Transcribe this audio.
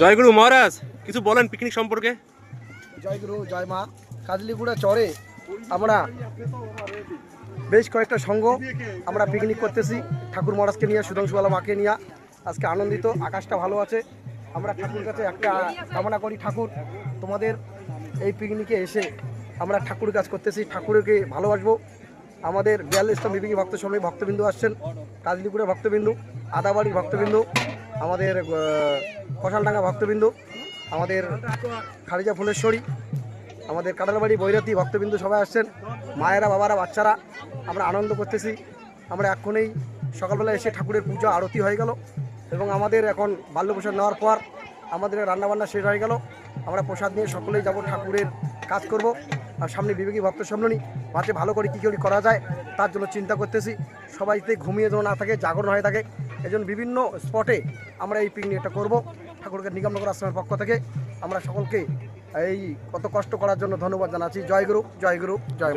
জয়গুরু মহারাজ, কিছু বলেন পিকনিক সম্পর্কে? জয়গুরু, জয় মা। কাজলিগুড়া চরে আমরা বেশ কয়েকটা সংঘ আমরা পিকনিক করতেছি। ঠাকুর মহারাজকে নিয়ে, সুধাংশুবালা মাকে নিয়ে। আজকে আনন্দিত, আকাশটা ভালো আছে। আমরা ঠাকুর কাছে একটা কামনা করি, ঠাকুর, তোমাদের এই পিকনিকে এসে আমরা ঠাকুর কাজ করতেছি। ঠাকুরকে ভালোবাসবো। আমাদের বিয়াল্লিশটা বিবেকী ভক্ত সময় ভক্তবিন্দু আসছেন। কাজলিপুরের ভক্তবিন্দু, আদাবাড়ির ভক্তবিন্দু আমাদের কষালডাঙ্গা ভক্তবিন্দু, আমাদের খারিজা ফুলেশ্বরী, আমাদের কাটালবাড়ি বৈরাতি ভক্তবিন্দু সবাই আসছেন। মায়েরা, বাবারা, বাচ্চারা, আমরা আনন্দ করতেছি। আমরা এক্ষুনি সকালবেলা এসে ঠাকুরের পূজা, আরতি হয়ে গেল এবং আমাদের এখন বাল্যপ্রসাদ নেওয়ার পর আমাদের রান্নাবান্না শেষ হয়ে গেল। আমরা প্রসাদ নিয়ে সকলেই যাব ঠাকুরের কাজ করব। আর সামনে বিবেকী ভক্ত সম্মেলনী মাঝে ভালো করে কী করে করা যায় তার জন্য চিন্তা করতেছি। সবাইতে ঘুমিয়ে যেন না থাকে, জাগরণ হয়ে থাকে। এজন্য বিভিন্ন স্পটে আমরা এই পিকনিকটা করব। ঠাকুরকে নিগমনগর আশ্রমের পক্ষ থেকে আমরা সকলকে এই কত কষ্ট করার জন্য ধন্যবাদ জানাচ্ছি। জয় গুরু জয় গুরু, জয়